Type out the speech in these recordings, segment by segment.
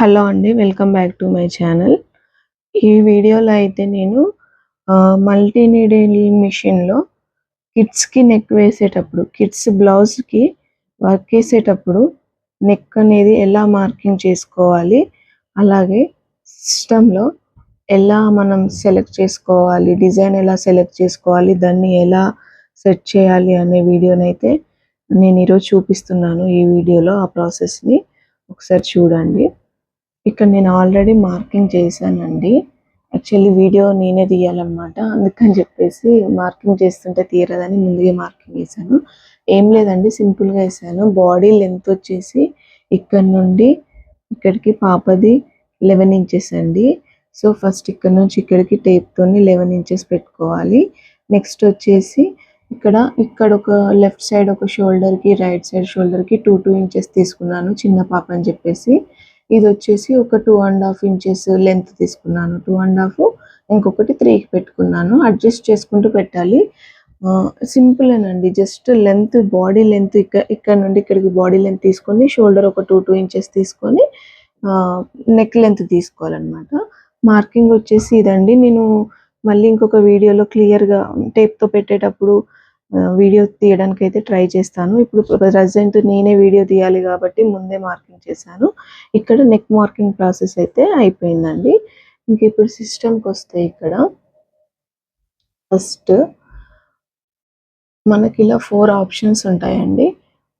Hello అండి welcome back to my channel. ఈ వీడియోలో అయితే నేను మల్టీ నీడిల్ మిషన్లో కిడ్స్కి నెక్ వేసేటప్పుడు కిడ్స్ బ్లౌజ్కి వర్క్ చేసేటప్పుడు నెక్ అనేది ఎలా మార్కింగ్ చేసుకోవాలి అలాగే సిస్టంలో ఎలా మనం సెలెక్ట్ చేసుకోవాలి డిజైన్ ఎలా సెలెక్ట్ చేసుకోవాలి దాన్ని ఎలా సెట్ చేయాలి అనే వీడియోనైతే నేను ఈరోజు చూపిస్తున్నాను ఈ వీడియోలో. ఆ ప్రాసెస్ని ఒకసారి చూడండి. ఇక్కడ నేను ఆల్రెడీ మార్కింగ్ చేశానండి. యాక్చువల్లీ వీడియో నేనే తీయాలన్నమాట. అందుకని చెప్పేసి మార్కింగ్ చేస్తుంటే తీరదని ముందుగా మార్కింగ్ వేసాను ఏం లేదండి సింపుల్గా వేసాను. బాడీ లెంత్ వచ్చేసి ఇక్కడ నుండి ఇక్కడికి పాపది లెవెన్ ఇంచెస్ అండి. సో ఫస్ట్ ఇక్కడ నుంచి ఇక్కడికి టేప్తోని లెవెన్ ఇంచెస్ పెట్టుకోవాలి. నెక్స్ట్ వచ్చేసి ఇక్కడ ఇక్కడ ఒక లెఫ్ట్ సైడ్ ఒక షోల్డర్కి రైట్ సైడ్ షోల్డర్కి టూ టూ ఇంచెస్ తీసుకున్నాను చిన్న పాప అని చెప్పేసి. ఇది వచ్చేసి ఒక two and half inches length తీసుకున్నాను. టూ అండ్ హాఫ్ ఇంకొకటి త్రీకి పెట్టుకున్నాను. అడ్జస్ట్ చేసుకుంటూ పెట్టాలి. సింపుల్ అండి జస్ట్ లెంత్ బాడీ లెంత్ ఇక్కడ ఇక్కడ నుండి ఇక్కడికి బాడీ లెంత్ తీసుకొని షోల్డర్ ఒక టూ టూ ఇంచెస్ తీసుకొని నెక్ లెంత్ తీసుకోవాలన్నమాట. మార్కింగ్ వచ్చేసి ఇదండి. నేను మళ్ళీ ఇంకొక వీడియోలో క్లియర్గా టేప్తో పెట్టేటప్పుడు వీడియో తీయడానికి అయితే ట్రై చేస్తాను. ఇప్పుడు ప్రజెంట్ నేనే వీడియో తీయాలి కాబట్టి ముందే మార్కింగ్ చేశాను. ఇక్కడ నెక్ మార్కింగ్ ప్రాసెస్ అయితే అయిపోయిందండి. ఇంక ఇప్పుడు సిస్టమ్కి వస్తే ఇక్కడ ఫస్ట్ మనకి ఇలా ఫోర్ ఆప్షన్స్ ఉంటాయండి.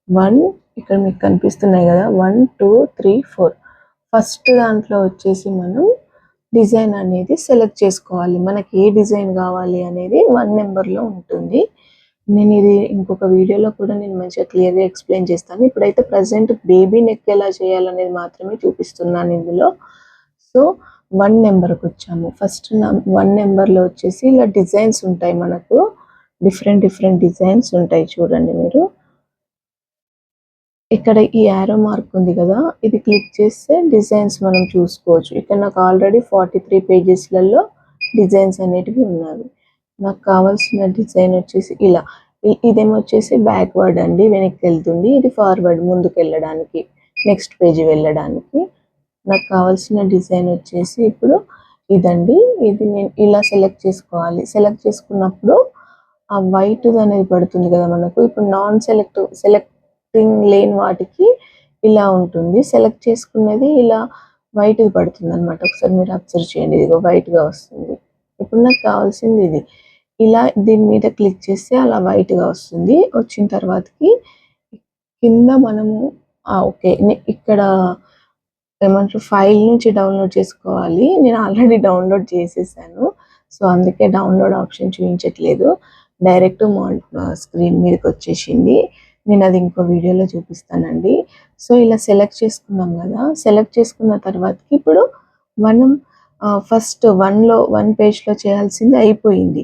వన్ ఇక్కడ మీకు కనిపిస్తున్నాయి కదా one two three four. First దాంట్లో వచ్చేసి మనం డిజైన్ అనేది సెలెక్ట్ చేసుకోవాలి. మనకి ఏ డిజైన్ కావాలి అనేది వన్ నెంబర్లో ఉంటుంది. నేను ఇది ఇంకొక వీడియోలో కూడా నేను మంచిగా క్లియర్గా ఎక్స్ప్లెయిన్ చేస్తాను. ఇప్పుడైతే ప్రజెంట్ బేబీ నెక్ ఎలా చేయాలనేది మాత్రమే చూపిస్తున్నాను ఇందులో. సో వన్ నెంబర్కి వచ్చాము. ఫస్ట్ వన్ నెంబర్లో వచ్చేసి ఇలా డిజైన్స్ ఉంటాయి మనకు. డిఫరెంట్ డిఫరెంట్ డిజైన్స్ ఉంటాయి చూడండి మీరు. ఇక్కడ ఈ యారో మార్క్ ఉంది కదా ఇది క్లిక్ చేస్తే డిజైన్స్ మనం చూసుకోవచ్చు. ఇక్కడ నాకు ఆల్రెడీ ఫార్టీ త్రీ పేజెస్లలో డిజైన్స్ అనేటివి ఉన్నాయి. నాకు కావాల్సిన డిజైన్ వచ్చేసి ఇలా. ఇదేమో వచ్చేసి బ్యాక్వర్డ్ అండి వెనక్కి వెళ్తుంది. ఇది ఫార్వర్డ్ ముందుకు వెళ్ళడానికి నెక్స్ట్ పేజ్ వెళ్ళడానికి. నాకు కావాల్సిన డిజైన్ వచ్చేసి ఇప్పుడు ఇదండి. ఇది నేను ఇలా సెలెక్ట్ చేసుకోవాలి. సెలెక్ట్ చేసుకున్నప్పుడు ఆ వైట్ అనేది పడుతుంది కదా మనకు. ఇప్పుడు నాన్ సెలెక్ట్ సెలెక్టింగ్ లేని వాటికి ఇలా ఉంటుంది. సెలెక్ట్ చేసుకున్నది ఇలా వైట్ పడుతుంది అనమాట ఒకసారి మీరు అబ్జర్వ్ చేయండి. ఇదిగో వైట్గా వస్తుంది. ఇప్పుడు నాకు కావాల్సింది ఇది. ఇలా దీని మీద క్లిక్ చేస్తే అలా వైట్గా వస్తుంది. వచ్చిన తర్వాతకి కింద మనము ఓకే ఇక్కడ ఏమంటారు ఫైల్ నుంచి డౌన్లోడ్ చేసుకోవాలి. నేను ఆల్రెడీ డౌన్లోడ్ చేసేసాను. సో అందుకే డౌన్లోడ్ ఆప్షన్ చూపించట్లేదు. డైరెక్ట్ స్క్రీన్ మీదకి వచ్చేసింది. నేను అది ఇంకో వీడియోలో చూపిస్తానండి. సో ఇలా సెలెక్ట్ చేసుకున్నాం కదా. సెలెక్ట్ చేసుకున్న తర్వాతకి ఇప్పుడు మనం ఫస్ట్ వన్లో వన్ పేజ్లో చేయాల్సింది అయిపోయింది.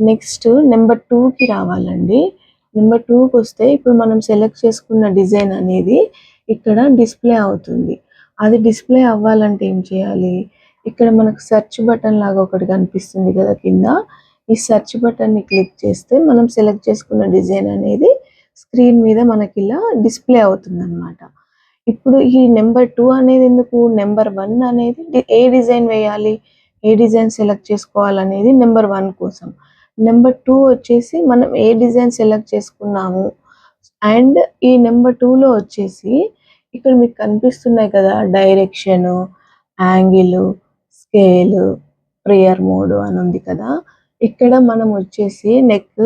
నెక్స్ట్ నెంబర్ టూకి రావాలండి. నెంబర్ టూకి వస్తే ఇప్పుడు మనం సెలెక్ట్ చేసుకున్న డిజైన్ అనేది ఇక్కడ డిస్ప్లే అవుతుంది. అది డిస్ప్లే అవ్వాలంటే ఏం చేయాలి? ఇక్కడ మనకు సెర్చ్ బటన్ లాగా ఒకటి కనిపిస్తుంది కదా కింద. ఈ సెర్చ్ బటన్ని క్లిక్ చేస్తే మనం సెలెక్ట్ చేసుకున్న డిజైన్ అనేది స్క్రీన్ మీద మనకి ఇలా డిస్ప్లే అవుతుంది అనమాట ఇప్పుడు ఈ నెంబర్ టూ అనేది ఎందుకు? నెంబర్ వన్ అనేది ఏ డిజైన్ వేయాలి? ఏ డిజైన్ సెలెక్ట్ చేసుకోవాలనేది నెంబర్ వన్ కోసం. నెంబర్ టూ వచ్చేసి మనం ఏ డిజైన్ సెలెక్ట్ చేసుకున్నాము? అండ్ ఈ నెంబర్ టూలో వచ్చేసి ఇక్కడ మీకు కనిపిస్తున్నాయి కదా direction angle scale prayer mode అని ఉంది కదా. ఇక్కడ మనం వచ్చేసి నెక్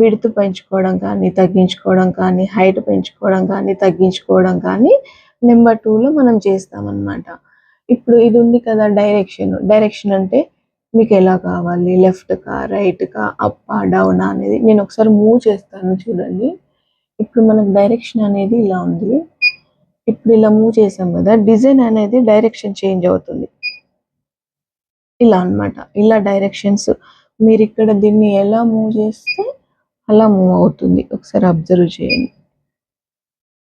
విడుతు పెంచుకోవడం కానీ తగ్గించుకోవడం కానీ హైట్ పెంచుకోవడం కానీ తగ్గించుకోవడం కానీ నెంబర్ టూలో మనం చేస్తామన్నమాట. ఇప్పుడు ఇది ఉంది కదా డైరెక్షన్ డైరెక్షన్ అంటే మీకు ఎలా కావాలి? లెఫ్ట్కా రైట్కా రైట్ కా అప్ డౌన్ అనేది నేను ఒకసారి మూవ్ చేస్తాను చూడండి. ఇప్పుడు మనకు డైరెక్షన్ అనేది ఇలా ఉంది. ఇప్పుడు ఇలా మూవ్ చేసాం కదా డిజైన్ అనేది డైరెక్షన్ చేంజ్ అవుతుంది. ఇలా అనమాట ఇలా డైరెక్షన్స్ మీరు ఇక్కడ దీన్ని ఎలా మూవ్ చేస్తే అలా మూవ్ అవుతుంది. ఒకసారి అబ్జర్వ్ చేయండి.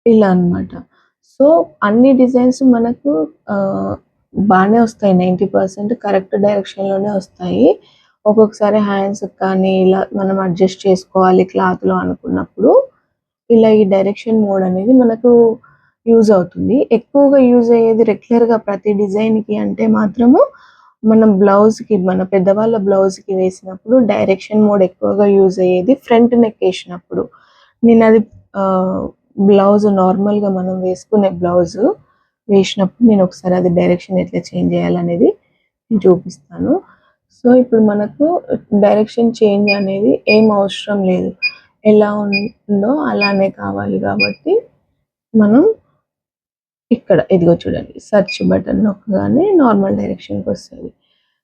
ఇలా అనమాట సో అన్ని డిజైన్స్ మనకు బాగానే వస్తాయి నైంటీ పర్సెంట్ కరెక్ట్ డైరెక్షన్లోనే వస్తాయి. ఒక్కొక్కసారి హ్యాండ్స్ కానీ ఇలా మనం అడ్జస్ట్ చేసుకోవాలి క్లాత్లో అనుకున్నప్పుడు ఇలా ఈ డైరెక్షన్ మోడ్ అనేది మనకు యూజ్ అవుతుంది. ఎక్కువగా యూజ్ అయ్యేది రెగ్యులర్గా ప్రతి డిజైన్కి అంటే మాత్రము మనం బ్లౌజ్కి మన పెద్దవాళ్ళ బ్లౌజ్కి వేసినప్పుడు డైరెక్షన్ మోడ్ ఎక్కువగా యూజ్ అయ్యేది ఫ్రంట్ నెక్ వేసినప్పుడు. నేను అది బ్లౌజ్ నార్మల్గా మనం వేసుకునే బ్లౌజ్ వేసినప్పుడు నేను ఒకసారి అది డైరెక్షన్ ఎట్లా చేంజ్ చేయాలనేది నేను చూపిస్తాను. సో ఇప్పుడు మనకు డైరెక్షన్ చేంజ్ అనేది ఏం అవసరం లేదు. ఎలా ఉందో అలానే కావాలి కాబట్టి మనం ఇక్కడ ఇదిగో చూడండి సర్చ్ బటన్ నొక్కగానే నార్మల్ డైరెక్షన్కి వస్తుంది.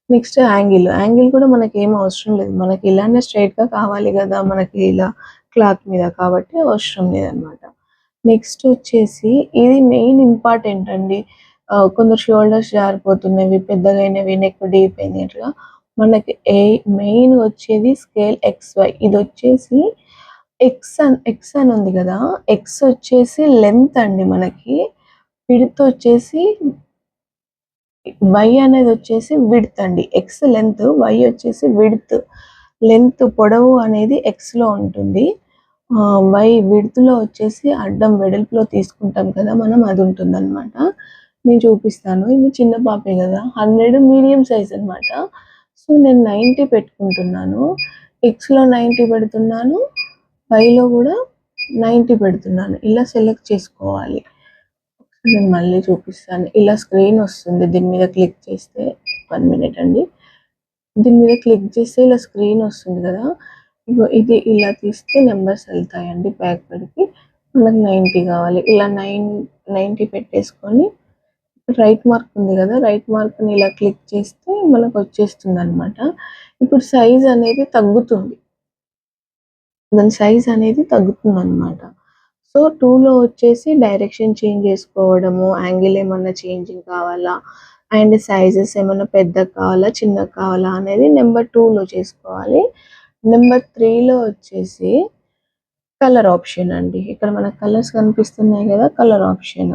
నెక్స్ట్ యాంగిల్ యాంగిల్ కూడా మనకి ఏం అవసరం లేదు. మనకి ఇలానే స్ట్రైట్గా కావాలి కదా మనకి ఇలా క్లాత్ మీద కాబట్టి అవసరం లేదనమాట. నెక్స్ట్ వచ్చేసి ఇది మెయిన్ ఇంపార్టెంట్ అండి. కొందరు షోల్డర్స్ జారిపోతున్నవి పెద్దగా అయినవి నెక్ డీప్ అయినట్టుగా మనకి ఏ మెయిన్ వచ్చేది స్కేల్ ఎక్స్ వై ఇది వచ్చేసి ఎక్స్ అని ఎక్స్ అని ఉంది కదా. ఎక్స్ వచ్చేసి లెంత్ అండి మనకి. విడ్త్ వచ్చేసి వై అనేది వచ్చేసి విడ్త్ అండి. ఎక్స్ లెంత్ వై వచ్చేసి విడ్త్ లెంత్ పొడవు అనేది ఎక్స్లో ఉంటుంది. వై విడుతులో వచ్చేసి అడ్డం వెడల్పులో తీసుకుంటాం కదా మనం అది ఉంటుంది అనమాట నేను చూపిస్తాను. ఇవి చిన్న పాపే కదా హండ్రెడ్ మీడియం సైజ్ అనమాట సో నేను నైంటీ పెట్టుకుంటున్నాను. ఎక్స్లో నైంటీ పెడుతున్నాను. వైలో కూడా నైంటీ పెడుతున్నాను. ఇలా సెలెక్ట్ చేసుకోవాలి. నేను మళ్ళీ చూపిస్తాను. ఇలా స్క్రీన్ వస్తుంది దీని మీద క్లిక్ చేస్తే వన్ మినిట్ అండి. దీని మీద క్లిక్ చేస్తే ఇలా స్క్రీన్ వస్తుంది కదా. ఇది ఇలా తీస్తే నెంబర్స్ వెళ్తాయండి బ్యాక్ పడికి మనకు నైంటీ కావాలి. ఇలా నైన్ నైంటీ పెట్టేసుకొని రైట్ మార్క్ ఉంది కదా రైట్ మార్క్ని ఇలా క్లిక్ చేస్తే మనకు వచ్చేస్తుంది అనమాట ఇప్పుడు సైజ్ అనేది తగ్గుతుంది. దాని సైజ్ అనేది తగ్గుతుంది అనమాట సో టూలో వచ్చేసి డైరెక్షన్ చేంజ్ చేసుకోవడము యాంగిల్ ఏమన్నా చేంజింగ్ కావాలా అండ్ సైజెస్ ఏమన్నా పెద్ద కావాలా చిన్నగా కావాలా అనేది నెంబర్ టూలో చేసుకోవాలి. నెంబర్ త్రీలో వచ్చేసి కలర్ ఆప్షన్ అండి. ఇక్కడ మనకు కలర్స్ కనిపిస్తున్నాయి కదా కలర్ ఆప్షన్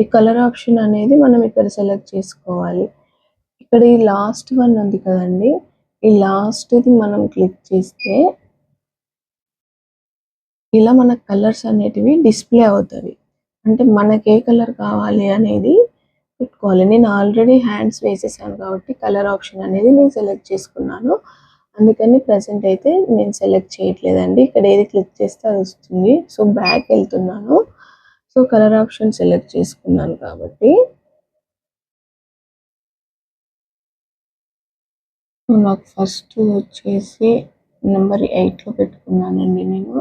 ఈ కలర్ ఆప్షన్ అనేది మనం ఇక్కడ సెలెక్ట్ చేసుకోవాలి. ఇక్కడ ఈ లాస్ట్ వన్ ఉంది కదండి. ఈ లాస్ట్ది మనం క్లిక్ చేస్తే ఇలా మన కలర్స్ అనేటివి డిస్ప్లే అవుతుంది అంటే మనకి ఏ కలర్ కావాలి అనేది పెట్టుకోవాలి. నేను ఆల్రెడీ హ్యాండ్స్ వేసేసాను కాబట్టి కలర్ ఆప్షన్ అనేది నేను సెలెక్ట్ చేసుకున్నాను. అందుకని ప్రజెంట్ అయితే నేను సెలెక్ట్ చేయట్లేదండి. ఇక్కడ ఏది క్లిక్ చేస్తే అది వస్తుంది. సో బ్యాక్ వెళ్తున్నాను. సో కలర్ ఆప్షన్ సెలెక్ట్ చేసుకున్నాను కాబట్టి. నాకు ఫస్ట్ వచ్చేసి నెంబర్ ఎయిట్లో పెట్టుకున్నానండి నేను.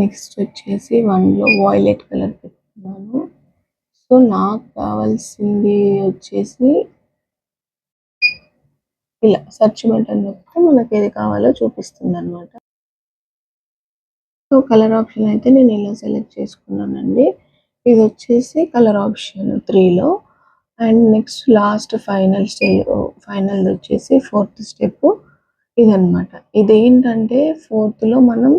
నెక్స్ట్ వచ్చేసి వన్లో వాయిలెట్ కలర్ పెట్టుకున్నాను. సో నాకు కావాల్సింది వచ్చేసి ఇలా సెర్చ్ బటన్ నొక్కితే మనకి ఏది కావాలో చూపిస్తుంది అనమాట సో కలర్ ఆప్షన్ అయితే నేను ఇలా సెలెక్ట్ చేసుకున్నానండి. ఇది వచ్చేసి కలర్ ఆప్షన్ త్రీలో and next last final stage final వచ్చేసి ఫోర్త్ స్టెప్ ఇదనమాట ఇదేంటంటే ఫోర్త్లో మనం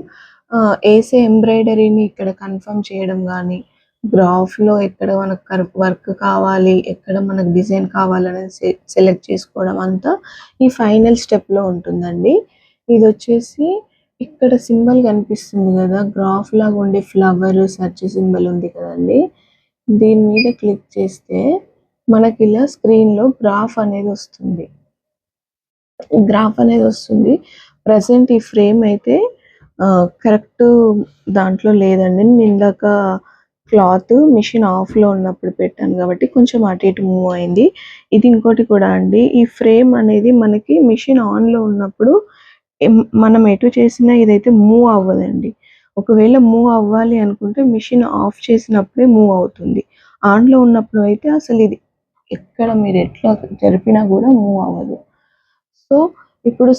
వేసే ఎంబ్రాయిడరీని ఇక్కడ కన్ఫర్మ్ చేయడం కానీ గ్రాఫ్లో ఎక్కడ మనకు వర్క్ కావాలి ఎక్కడ మనకు డిజైన్ కావాలనేది సెలెక్ట్ చేసుకోవడం అంతా ఈ ఫైనల్ స్టెప్లో ఉంటుందండి. ఇది వచ్చేసి ఇక్కడ సింబల్ కనిపిస్తుంది కదా గ్రాఫ్ లాగా ఉండే ఫ్లవర్ సర్చ్ సింబల్ ఉంది కదండి. దీని మీద క్లిక్ చేస్తే మనకి ఇలా స్క్రీన్లో గ్రాఫ్ అనేది వస్తుంది. గ్రాఫ్ అనేది వస్తుంది. ప్రజెంట్ ఈ ఫ్రేమ్ అయితే కరెక్ట్ దాంట్లో లేదండి. నేను ఇందాక క్లాత్ మిషన్ ఆఫ్లో ఉన్నప్పుడు పెట్టాను కాబట్టి కొంచెం అటు ఇటు మూవ్ అయింది. ఇది ఇంకోటి కూడా అండి ఈ ఫ్రేమ్ అనేది మనకి మిషన్ ఆన్లో ఉన్నప్పుడు మనం ఎటు చేసినా ఇదైతే మూవ్ అవ్వదండి. ఒకవేళ మూవ్ అవ్వాలి అనుకుంటే మిషన్ ఆఫ్ చేసినప్పుడే మూవ్ అవుతుంది. ఆన్లో ఉన్నప్పుడు అయితే అసలు ఇది ఎక్కడ మీరు ఎట్లా జరిపినా కూడా మూవ్ అవ్వదు. సో ఇప్పుడు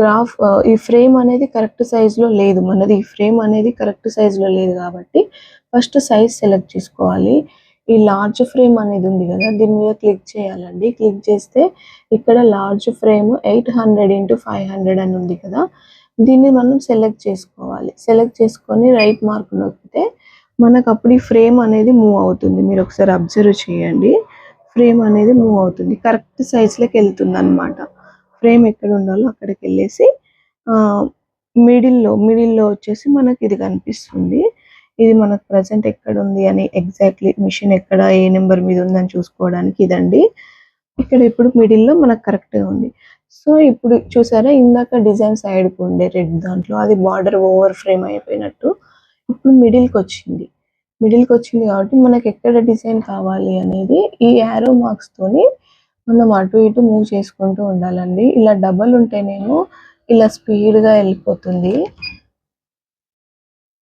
గ్రాఫ్ ఈ ఫ్రేమ్ అనేది కరెక్ట్ సైజులో లేదు. మనది ఈ ఫ్రేమ్ అనేది కరెక్ట్ సైజులో లేదు కాబట్టి ఫస్ట్ సైజ్ సెలెక్ట్ చేసుకోవాలి. ఈ లార్జ్ ఫ్రేమ్ అనేది ఉంది కదా దీని మీద క్లిక్ చేయాలండి. క్లిక్ చేస్తే ఇక్కడ large frame eight hundred into five hundred అని ఉంది కదా దీన్ని మనం సెలెక్ట్ చేసుకోవాలి. సెలెక్ట్ చేసుకొని రైట్ మార్క్ నొక్కితే మనకు అప్పుడు ఈ ఫ్రేమ్ అనేది మూవ్ అవుతుంది. మీరు ఒకసారి అబ్జర్వ్ చేయండి. ఫ్రేమ్ అనేది మూవ్ అవుతుంది. కరెక్ట్ సైజ్లోకి వెళ్తుంది అనమాట ఫ్రేమ్ ఎక్కడ ఉండాలో అక్కడికి వెళ్ళేసి మిడిల్లో మిడిల్లో వచ్చేసి మనకి ఇది కనిపిస్తుంది. ఇది మనకు ప్రజెంట్ ఎక్కడ ఉంది అని ఎగ్జాక్ట్లీ మిషన్ ఎక్కడ ఏ నెంబర్ మీద ఉందని చూసుకోవడానికి ఇదండి. ఇక్కడ ఇప్పుడు మిడిల్లో మనకు కరెక్ట్గా ఉంది. సో ఇప్పుడు చూసారా ఇందాక డిజైన్ సైడ్కి ఉండే రెడ్ దాంట్లో అది బార్డర్ ఓవర్ ఫ్రేమ్ అయిపోయినట్టు ఇప్పుడు మిడిల్కి వచ్చింది. మిడిల్కి వచ్చింది కాబట్టి మనకి ఎక్కడ డిజైన్ కావాలి అనేది ఈ యారో మార్క్స్ తోని మనం అటు ఇటు మూవ్ చేసుకుంటూ ఉండాలండి. ఇలా డబల్ ఉంటేనేమో ఇలా స్పీడ్గా వెళ్ళిపోతుంది.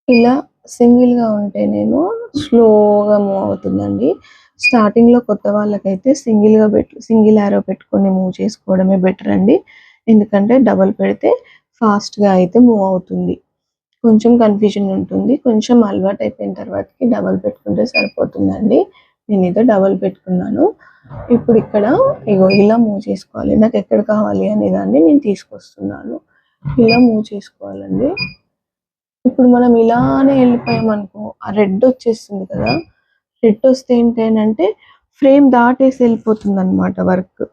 ఇలా సింగిల్గా ఉంటేనేమో స్లోగా మూవ్ అవుతుందండి. స్టార్టింగ్లో కొత్త వాళ్ళకైతే సింగిల్గా పెట్టు సింగిల్ యారో పెట్టుకొని మూవ్ చేసుకోవడమే బెటర్ అండి. ఎందుకంటే డబల్ పెడితే ఫాస్ట్గా అయితే మూవ్ అవుతుంది. కొంచెం కన్ఫ్యూజన్ ఉంటుంది. కొంచెం అలవాటు అయిపోయిన తర్వాతకి డబల్ పెట్టుకుంటే సరిపోతుందండి. నేను ఏదో డబల్ పెట్టుకున్నాను. ఇప్పుడు ఇక్కడ ఇగో ఇలా మూవ్ చేసుకోవాలి. నాకు ఎక్కడ కావాలి అనే దాన్ని నేను తీసుకొస్తున్నాను. ఇలా మూవ్ చేసుకోవాలండి. ఇప్పుడు మనం ఇలానే వెళ్ళిపోయామనుకో ఆ రెడ్ వచ్చేస్తుంది కదా. రెడ్ వస్తే ఏంటంటే ఫ్రేమ్ దాటేసి వెళ్ళిపోతుంది అనమాట వర్క్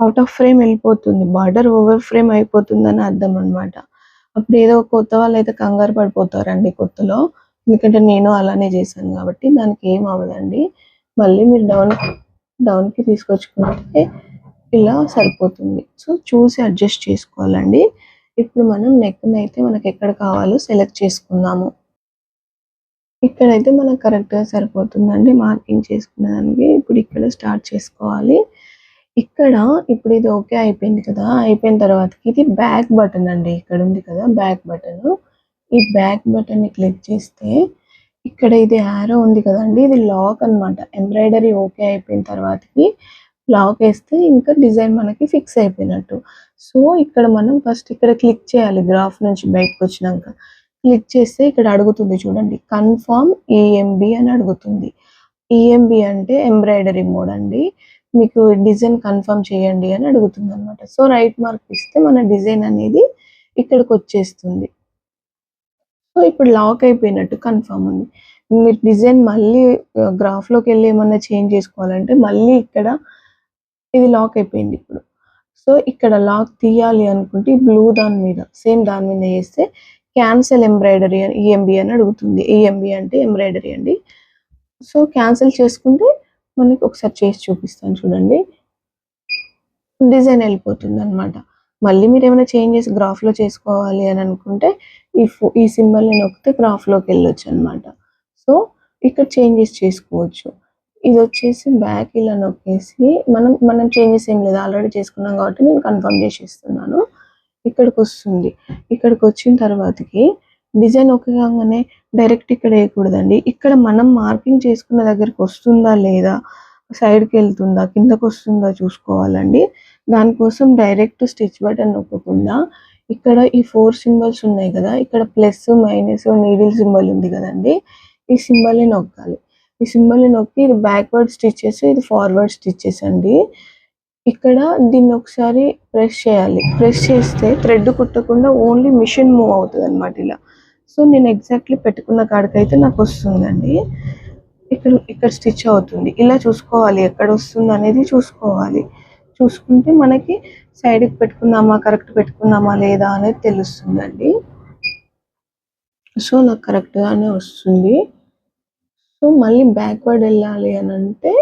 అవుట్ ఆఫ్ ఫ్రేమ్ వెళ్ళిపోతుంది. బార్డర్ ఓవర్ ఫ్రేమ్ అయిపోతుంది అని అర్థం అనమాట అప్పుడు ఏదో కొత్త వాళ్ళు అయితే కంగారు పడిపోతారండి కొత్తలో. ఎందుకంటే నేను అలానే చేశాను కాబట్టి దానికి ఏం అవ్వదండి. మళ్ళీ మీరు డౌన్ డౌన్కి తీసుకొచ్చుకుంటే ఇలా సరిపోతుంది. సో చూసి అడ్జస్ట్ చేసుకోవాలండి. ఇప్పుడు మనం నెక్ అయితే మనకి ఎక్కడ కావాలో సెలెక్ట్ చేసుకుందాము. ఇక్కడైతే మనకు కరెక్ట్గా సరిపోతుందండి. మార్కింగ్ చేసుకునేదానికి ఇప్పుడు ఇక్కడ స్టార్ట్ చేసుకోవాలి. ఇక్కడ ఇప్పుడు ఇది ఓకే అయిపోయింది కదా. అయిపోయిన తర్వాత ఇది బ్యాక్ బటన్ అండి. ఇక్కడ ఉంది కదా బ్యాక్ బటన్ ఈ బ్యాక్ బటన్ని క్లిక్ చేస్తే ఇక్కడ ఇది యారో ఉంది కదండి ఇది లాక్ అన్నమాట. ఎంబ్రాయిడరీ ఓకే అయిపోయిన తర్వాతకి లాక్ వేస్తే ఇంకా డిజైన్ మనకి ఫిక్స్ అయిపోయినట్టు. సో ఇక్కడ మనం ఫస్ట్ ఇక్కడ క్లిక్ చేయాలి గ్రాఫ్ నుంచి బయటకు వచ్చినాక. క్లిక్ చేస్తే ఇక్కడ అడుగుతుంది చూడండి కన్ఫర్మ్ ఈఎంబి అని అడుగుతుంది. ఈఎంబి అంటే ఎంబ్రాయిడరీ మోడ్ అండి. మీకు డిజైన్ కన్ఫర్మ్ చేయండి అని అడుగుతుంది అనమాట సో రైట్ మార్క్ ఇస్తే మన డిజైన్ అనేది ఇక్కడికి వచ్చేస్తుంది. సో ఇప్పుడు లాక్ అయిపోయినట్టు కన్ఫర్మ్ ఉంది. మీరు డిజైన్ మళ్ళీ గ్రాఫ్లోకి వెళ్ళి ఏమన్నా చేంజ్ చేసుకోవాలంటే మళ్ళీ ఇక్కడ ఇది లాక్ అయిపోయింది ఇప్పుడు. సో ఇక్కడ లాక్ తీయాలి అనుకుంటే బ్లూ దాని మీద సేమ్ దాని మీద వేస్తే క్యాన్సల్ ఎంబ్రాయిడరీ అని ఈఎంబి అని అడుగుతుంది. ఈఎంబి అంటే ఎంబ్రాయిడరీ అండి. సో క్యాన్సిల్ చేసుకుంటే మనకి ఒకసారి చేసి చూపిస్తాను చూడండి. డిజైన్ వెళ్ళిపోతుంది అనమాట మళ్ళీ మీరు ఏమైనా చేంజెస్ గ్రాఫ్లో చేసుకోవాలి అని అనుకుంటే ఈ ఫో ఈ సింబల్ని నొక్కితే గ్రాఫ్లోకి వెళ్ళొచ్చు అనమాట సో ఇక్కడ చేంజెస్ చేసుకోవచ్చు. ఇది వచ్చేసి బ్యాక్ ఇలా నొక్కేసి మనం మనం చేంజెస్ ఏం లేదు. ఆల్రెడీ చేసుకున్నాం కాబట్టి నేను కన్ఫర్మ్ చేసేస్తున్నాను. ఇక్కడికి వస్తుంది. ఇక్కడికి వచ్చిన తర్వాతకి డిజైన్ ఒకగానే కాగానే డైరెక్ట్ ఇక్కడ వేయకూడదండి. ఇక్కడ మనం మార్కింగ్ చేసుకున్న దగ్గరికి వస్తుందా లేదా సైడ్కి వెళ్తుందా కిందకు వస్తుందా చూసుకోవాలండి. దానికోసం డైరెక్ట్ స్టిచ్ బటన్ నొక్కకుండా ఇక్కడ ఈ ఫోర్ సింబల్స్ ఉన్నాయి కదా ఇక్కడ ప్లస్ మైనస్ నీడిల్ సింబల్ ఉంది కదండి. ఈ సింబల్ని నొక్కాలి. ఈ సింబల్ని నొక్కి ఇది బ్యాక్వర్డ్ స్టిచ్చెస్ ఇది ఫార్వర్డ్ స్టిచ్చెస్ అండి. ఇక్కడ దీన్ని ఒకసారి ప్రెస్ చేయాలి. ప్రెస్ చేస్తే థ్రెడ్ కుట్టకుండా ఓన్లీ మిషన్ మూవ్ అవుతుంది అనమాట ఇలా. సో నేను ఎగ్జాక్ట్లీ పెట్టుకున్న కాడికైతే నాకు వస్తుందండి ఇక్కడ ఇక్కడ స్టిచ్ అవుతుంది. ఇలా చూసుకోవాలి. ఎక్కడ వస్తుంది అనేది చూసుకోవాలి. చూసుకుంటే మనకి సైడ్కి పెట్టుకున్నామా కరెక్ట్ పెట్టుకున్నామా లేదా అనేది తెలుస్తుందండి. సో నాకు కరెక్ట్గానే వస్తుంది. సో మళ్ళీ బ్యాక్వర్డ్ వెళ్ళాలి అని అంటే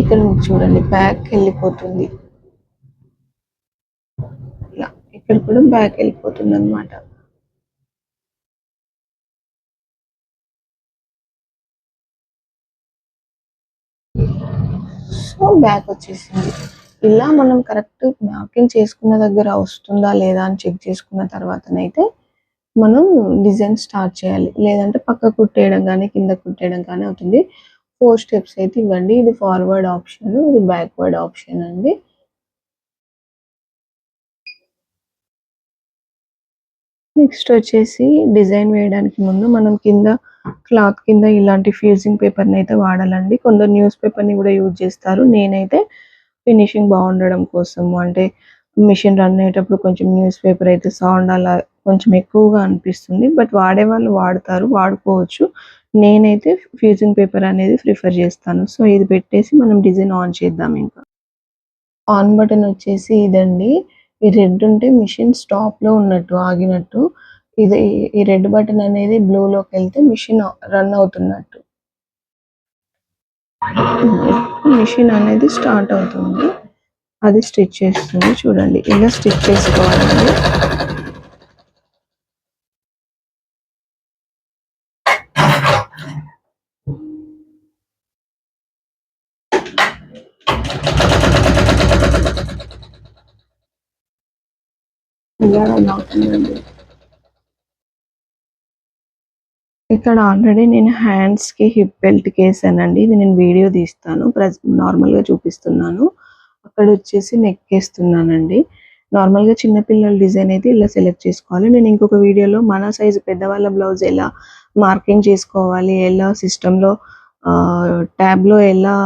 ఇక్కడ నుంచి చూడండి బ్యాక్ వెళ్ళిపోతుంది. ఇలా ఇక్కడ కూడా బ్యాక్ వెళ్ళిపోతుంది అనమాట సో బ్యాక్ వచ్చేసింది. ఇలా మనం కరెక్ట్ మార్కింగ్ చేసుకున్న దగ్గర వస్తుందా లేదా అని చెక్ చేసుకున్న తర్వాతనైతే మనం డిజైన్ స్టార్ట్ చేయాలి. లేదంటే పక్క కుట్టేయడం కానీ కింద కుట్టేయడం కానీ అవుతుంది. ఫోర్ స్టెప్స్ అయితే ఇవ్వండి. ఇది ఫార్వర్డ్ ఆప్షన్ ఇది బ్యాక్వర్డ్ ఆప్షన్ అండి. నెక్స్ట్ వచ్చేసి డిజైన్ వేయడానికి ముందు మనం కింద క్లాత్ కింద ఇలాంటి ఫ్యూజింగ్ పేపర్ని అయితే వాడాలండి. కొందరు న్యూస్ పేపర్ని కూడా యూజ్ చేస్తారు. నేనైతే ఫినిషింగ్ బాగుండడం కోసము. అంటే మిషన్ రన్ అయ్యేటప్పుడు కొంచెం న్యూస్ పేపర్ అయితే సౌండ్ అలా కొంచెం ఎక్కువగా అనిపిస్తుంది. బట్ వాడే వాళ్ళు వాడతారు వాడుకోవచ్చు. నేనైతే ఫ్యూజింగ్ పేపర్ అనేది ప్రిఫర్ చేస్తాను. సో ఇది పెట్టేసి మనం డిజైన్ ఆన్ చేద్దాం ఇంకా. ఆన్ బటన్ వచ్చేసి ఇదండి. ఈ రెడ్ ఉంటే మిషన్ స్టాప్లో ఉన్నట్టు ఆగినట్టు. ఇది ఈ రెడ్ బటన్ అనేది బ్లూ లోకి వెళ్తే మిషన్ రన్ అవుతున్నట్టు. మిషన్ అనేది స్టార్ట్ అవుతుంది. అది స్టిచ్ చేస్తుంది. చూడండి ఇలా స్టిచ్ చేసుకోవాలండి. ఇలా రన్ అవుతుందండి. ఇక్కడ ఆల్రెడీ నేను హ్యాండ్స్కి హిప్ బెల్ట్ వేసానండి. ఇది నేను వీడియో తీస్తాను. నార్మల్గా చూపిస్తున్నాను. అక్కడ వచ్చేసి నెక్ వేస్తున్నానండి. నార్మల్గా చిన్నపిల్లల డిజైన్ అయితే ఇలా సెలెక్ట్ చేసుకోవాలి. నేను ఇంకొక వీడియోలో మన సైజు పెద్దవాళ్ళ బ్లౌజ్ ఎలా మార్కింగ్ చేసుకోవాలి ఎలా సిస్టంలో ట్యాబ్లో ఎలా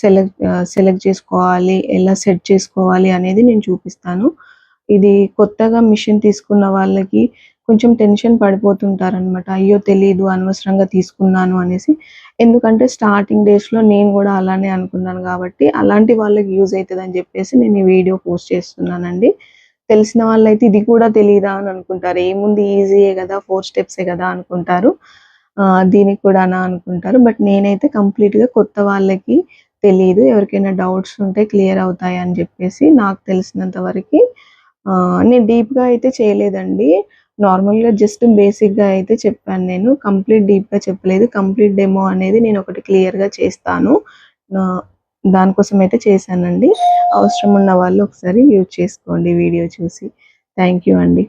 సెలెక్ట్ సెలెక్ట్ చేసుకోవాలి ఎలా సెట్ చేసుకోవాలి అనేది నేను చూపిస్తాను. ఇది కొత్తగా మిషన్ తీసుకున్న వాళ్ళకి కొంచెం టెన్షన్ పడిపోతుంటారు అనమాట అయ్యో తెలియదు అనవసరంగా తీసుకున్నాను అనేసి. ఎందుకంటే స్టార్టింగ్ డేస్లో నేను కూడా అలానే అనుకున్నాను కాబట్టి అలాంటి వాళ్ళకి యూజ్ అవుతుంది అని చెప్పేసి నేను ఈ వీడియో పోస్ట్ చేస్తున్నానండి. తెలిసిన వాళ్ళైతే ఇది కూడా తెలియదా అని అనుకుంటారు. ఏముంది ఈజీయే కదా ఫోర్ స్టెప్సే కదా అనుకుంటారు. దీనికి కూడా అనుకుంటారు. బట్ నేనైతే కంప్లీట్గా కొత్త వాళ్ళకి తెలియదు ఎవరికైనా డౌట్స్ ఉంటే క్లియర్ అవుతాయి అని చెప్పేసి నాకు తెలిసినంత వరకు నేను డీప్గా అయితే చేయలేదండి. నార్మల్గా జస్ట్ బేసిక్గా అయితే చెప్పాను నేను. కంప్లీట్ డీప్గా చెప్పలేదు. కంప్లీట్ డెమో అనేది నేను ఒకటి క్లియర్గా చేస్తాను. దానికోసం అయితే చేశానండి. అవసరం ఉన్న వాళ్ళు ఒకసారి యూజ్ చేసుకోండి వీడియో చూసి. థ్యాంక్ యూ అండి.